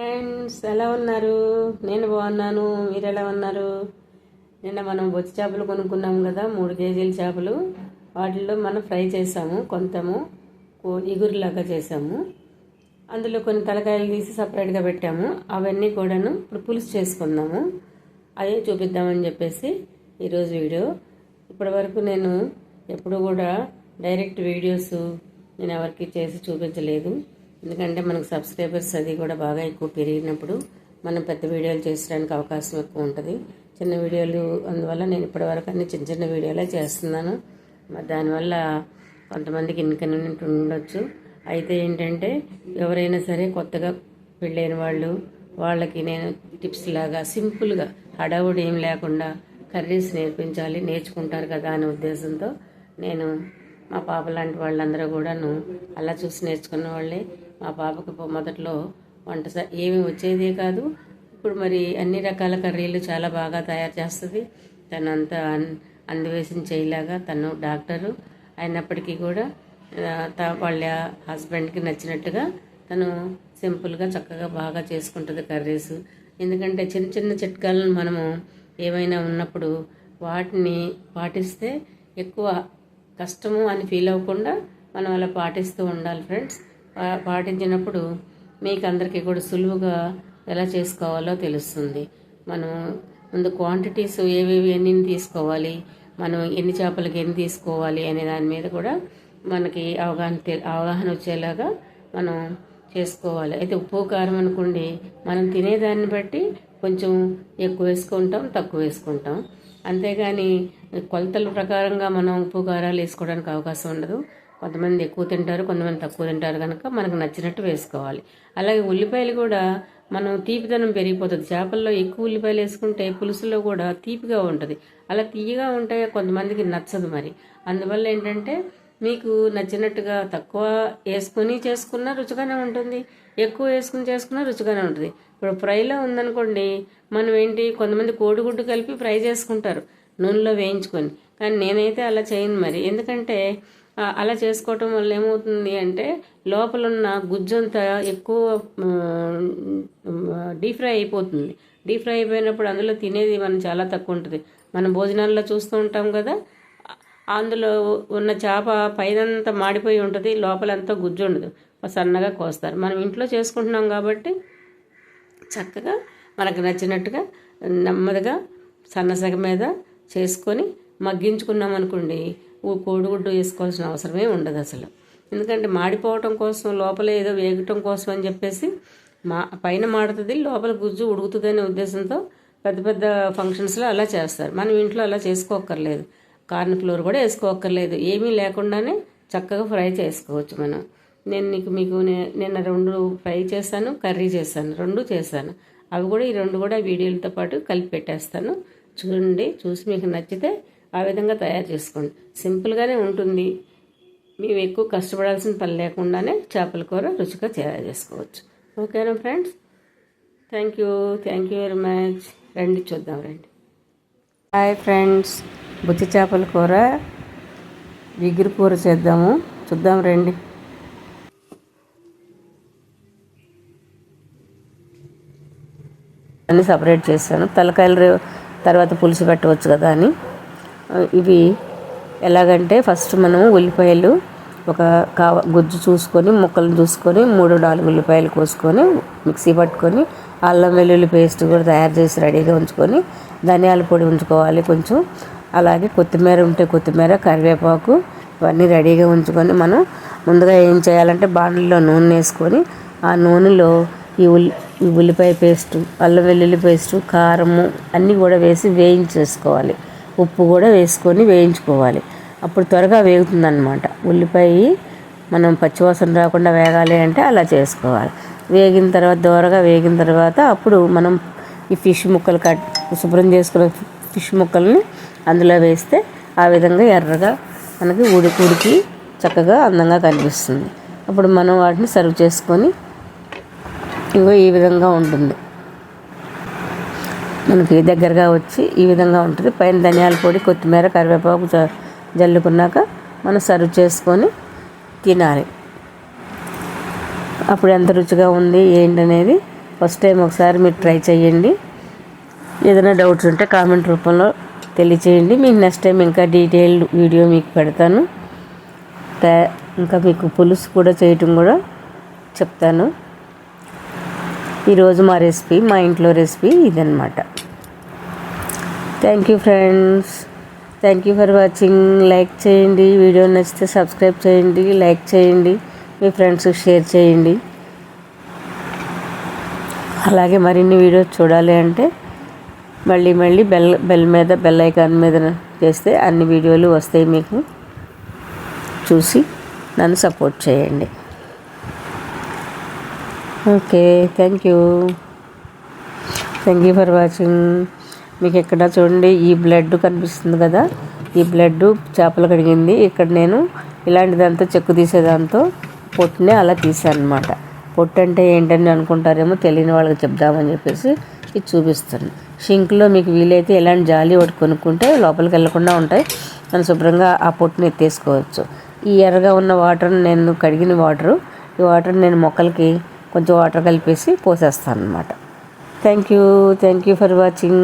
Friends ఎలా ఉన్నారు? నేను బాగున్నాను. మీరు ఎలా ఉన్నారు? నిన్న మనం బొచ్చి చేపలు కొనుక్కున్నాం కదా మూడు కేజీల చేపలు. వాటిల్లో మనం ఫ్రై చేసాము కొంతము కో- ఇగురులాగా చేసాము. అందులో కొన్ని తలకాయలు తీసి సపరేట్గా పెట్టాము. అవన్నీ కూడాను ఇప్పుడు పులుసు చేసుకుందాము. అదే చూపిద్దామని చెప్పేసి ఈరోజు వీడియో. ఇప్పటి వరకు నేను ఎప్పుడు కూడా డైరెక్ట్ వీడియోస్ నేను ఎవరికి చేసి చూపించలేదు. ఎందుకంటే మనకు సబ్స్క్రైబర్స్ అది కూడా బాగా ఎక్కువ పెరిగినప్పుడు మనం పెద్ద వీడియోలు చేసడానికి అవకాశం ఎక్కువ ఉంటుంది. చిన్న వీడియోలు అందువల్ల నేను ఇప్పటివరకు అన్ని చిన్న చిన్న వీడియోలే చేస్తున్నాను. మరి దానివల్ల కొంతమందికి ఇన్కన్వీనియంట్ ఉండొచ్చు. అయితే ఏంటంటే ఎవరైనా సరే కొత్తగా పెళ్ళైన వాళ్ళు వాళ్ళకి నేను టిప్స్ లాగా సింపుల్గా హడావుడు ఏం లేకుండా కర్రీస్ నేర్పించాలి నేర్చుకుంటారు కదా అనే ఉద్దేశంతో నేను మా పాప లాంటి వాళ్ళందరూ కూడాను అలా చూసి నేర్చుకున్న వాళ్ళే. మా పాపకు మొదట్లో వంట ఏమి వచ్చేదే కాదు. ఇప్పుడు మరి అన్ని రకాల కర్రీలు చాలా బాగా తయారు చేస్తుంది. తను అంత అన్- చేయలాగా తను డాక్టరు అయినప్పటికీ కూడా వాళ్ళ హస్బెండ్కి నచ్చినట్టుగా తను సింపుల్గా చక్కగా బాగా చేసుకుంటుంది కర్రీస్. ఎందుకంటే చిన్న చిన్న చిట్కాలను మనము ఏమైనా ఉన్నప్పుడు వాటిని పాటిస్తే ఎక్కువ కష్టము అని ఫీల్ అవ్వకుండా మనం అలా పాటిస్తూ ఉండాలి ఫ్రెండ్స్. పాటించినప్పుడు మీకు అందరికీ కూడా సులువుగా ఎలా చేసుకోవాలో తెలుస్తుంది. మనం ముందు క్వాంటిటీస్ ఏవేవి ఎన్ని తీసుకోవాలి మనం ఎన్ని చేపలకి ఎన్ని తీసుకోవాలి అనే దాని మీద కూడా మనకి అవగాహన తె- అవగాహన వచ్చేలాగా మనం చేసుకోవాలి. అయితే ఉప్పు కారం అనుకోండి మనం తినేదాన్ని బట్టి కొంచెం ఎక్కువ వేసుకుంటాం తక్కువ వేసుకుంటాం. అంతేగాని కొలతల ప్రకారంగా మనం ఉప్పు కారాలు వేసుకోవడానికి అవకాశం ఉండదు. కొంతమంది ఎక్కువ తింటారు కొంతమంది తక్కువ తింటారు కనుక మనకు నచ్చినట్టు వేసుకోవాలి. అలాగే ఉల్లిపాయలు కూడా మనం తీపిదనం పెరిగిపోతుంది. చేపల్లో ఎక్కువ ఉల్లిపాయలు వేసుకుంటే పులుసులో కూడా తీపిగా ఉంటుంది. అలా తీయగా ఉంటే కొంతమందికి నచ్చదు మరి. అందువల్ల ఏంటంటే మీకు నచ్చినట్టుగా తక్కువ వేసుకొని చేసుకున్నా రుచిగానే ఉంటుంది. ఎక్కువ వేసుకుని చేసుకున్నా రుచిగానే ఉంటుంది. ఇప్పుడు ఫ్రైలో ఉందనుకోండి మనం ఏంటి కొంతమంది కోడిగుడ్డు కలిపి ఫ్రై చేసుకుంటారు నూనెలో వేయించుకొని. కానీ నేనైతే అలా చేయను మరి. ఎందుకంటే అలా చేసుకోవటం వల్ల ఏమవుతుంది అంటే లోపల ఉన్న గుజ్జంతా ఎక్కువ డీప్ ఫ్రై అయిపోతుంది. డీప్ ఫ్రై అయిపోయినప్పుడు అందులో తినేది మనం చాలా తక్కువ ఉంటుంది. మనం భోజనాల్లో చూస్తూ ఉంటాం కదా అందులో ఉన్న చేప పైనంతా మాడిపోయి ఉంటుంది లోపలంతా గుజ్జు ఉండదు. సన్నగా కోస్తారు. మనం ఇంట్లో చేసుకుంటున్నాం కాబట్టి చక్కగా మనకు నచ్చినట్టుగా నెమ్మదిగా సన్నసగ మీద చేసుకొని మగ్గించుకున్నాం అనుకోండి ఓ కోడిగుడ్డు వేసుకోవాల్సిన అవసరమే ఉండదు అసలు. ఎందుకంటే మాడిపోవటం కోసం లోపల ఏదో వేగటం కోసం అని చెప్పేసి మా పైన మాడుతుంది లోపల గుజ్జు ఉడుకుతుంది ఉద్దేశంతో పెద్ద పెద్ద ఫంక్షన్స్లో అలా చేస్తారు. మనం ఇంట్లో అలా చేసుకోక్కర్లేదు. కార్న్ ఫ్లోర్ కూడా వేసుకోక్కర్లేదు. ఏమీ లేకుండానే చక్కగా ఫ్రై చేసుకోవచ్చు మనం. నేను నీకు మీకు నే- నిన్న రెండు ఫ్రై చేశాను కర్రీ చేశాను రెండు చేశాను. అవి కూడా ఈ రెండు కూడా వీడియోలతో పాటు కలిపి పెట్టేస్తాను. చూడండి చూసి మీకు నచ్చితే ఆ విధంగా తయారు చేసుకోండి. సింపుల్గానే ఉంటుంది. మేము ఎక్కువ కష్టపడాల్సిన పని లేకుండానే చేపల కూర రుచిగా తయారు చేసుకోవచ్చు. ఓకేనా friends thank you thank you very much రండి చూద్దాం రండి. హాయ్ ఫ్రెండ్స్ బుచ్చి చేపల కూర విగురు కూర చేద్దాము. చూద్దాం రండి. అన్నీ సపరేట్ చేశాను. తలకాయలు తర్వాత పులుసు పెట్టవచ్చు కదా అని. ఇవి ఎలాగంటే ఫస్ట్ మనం ఉల్లిపాయలు ఒక కావ గుజ్జు చూసుకొని ముక్కలు చూసుకొని మూడు నాలుగు ఉల్లిపాయలు కోసుకొని మిక్సీ పట్టుకొని అల్లం వెల్లుల్లి పేస్ట్ కూడా తయారు చేసి రెడీగా ఉంచుకొని ధనియాల పొడి ఉంచుకోవాలి కొంచెం. అలాగే కొత్తిమీర ఉంటే కొత్తిమీర కరివేపాకు ఇవన్నీ రెడీగా ఉంచుకొని మనం ముందుగా ఏం చేయాలంటే బాండ్లో నూనె వేసుకొని ఆ నూనెలో ఈ ఉల్లి ఈ ఉల్లిపాయ పేస్టు అల్లం వెల్లుల్లి పేస్టు కారము అన్నీ కూడా వేసి వేయించేసుకోవాలి. ఉప్పు కూడా వేసుకొని వేయించుకోవాలి. అప్పుడు త్వరగా వేగుతుందన్నమాట. ఉల్లిపాయ మనం పచ్చివాసన రాకుండా వేగాలి అంటే అలా చేసుకోవాలి. వేగిన తర్వాత దోరగా వేగిన తర్వాత అప్పుడు మనం ఈ ఫిష్ ముక్కలు కట్ శుభ్రం చేసుకున్న ఫిష్ ముక్కల్ని అందులో వేస్తే ఆ విధంగా ఎర్రగా మనకి ఉడికి ఉడికి చక్కగా అందంగా కనిపిస్తుంది. అప్పుడు మనం వాటిని సర్వ్ చేసుకొని ఇంకో ఈ విధంగా ఉంటుంది. మనకి దగ్గరగా వచ్చి ఈ విధంగా ఉంటుంది. పైన ధనియాల పొడి కొత్తిమీర కరివేపాకు జ- జల్లుకున్నాక మనం సర్వ్ చేసుకొని తినాలి. అప్పుడు ఎంత రుచిగా ఉంది ఏంటనేది ఫస్ట్ టైం ఒకసారి మీరు ట్రై చేయండి ఏదైనా డౌట్స్ ఉంటే కామెంట్ రూపంలో తెలియచేయండి. మీకు నెక్స్ట్ టైం ఇంకా డీటెయిల్డ్ వీడియో మీకు పెడతాను. ఇంకా మీకు పులుసు కూడా చేయటం కూడా చెప్తాను. ఈరోజు మా రెసిపీ మా ఇంట్లో రెసిపీ ఇదనమాట thank you friends thank you for watching like చేయండి. వీడియో నచ్చితే సబ్స్క్రైబ్ చేయండి. లైక్ చేయండి. మీ ఫ్రెండ్స్కి షేర్ చేయండి. అలాగే మరిన్ని వీడియోస్ చూడాలి అంటే మళ్ళీ మళ్ళీ బెల్ బెల్ మీద బెల్ ఐకాన్ మీద చేస్తే అన్ని వీడియోలు వస్తాయి మీకు. చూసి నన్ను సపోర్ట్ చేయండి. Okay thank you thank you for watching మీకు ఎక్కడ చూడండి ఈ బ్లడ్ కనిపిస్తుంది కదా? ఈ బ్లడ్ చేపలు కడిగింది. ఇక్కడ నేను ఇలాంటిదంతా చెక్కు తీసేదాంతో పొట్టునే అలా తీసాను అనమాట పొట్టు అంటే ఏంటని అనుకుంటారేమో తెలియని వాళ్ళకి చెప్దామని చెప్పేసి ఇది చూపిస్తాను షింక్లో మీకు వీలైతే ఎలాంటి జాలి ఒకటి కొనుక్కుంటే లోపలికి వెళ్ళకుండా ఉంటాయి. మనం శుభ్రంగా ఆ పొట్టుని ఎత్తేసుకోవచ్చు. ఈ ఎర్రగా ఉన్న వాటర్ నేను కడిగిన వాటరు ఈ వాటర్ నేను మొక్కలకి కొంచెం వాటర్ కలిపేసి పోసేస్తాను అనమాట thank you thank you for watching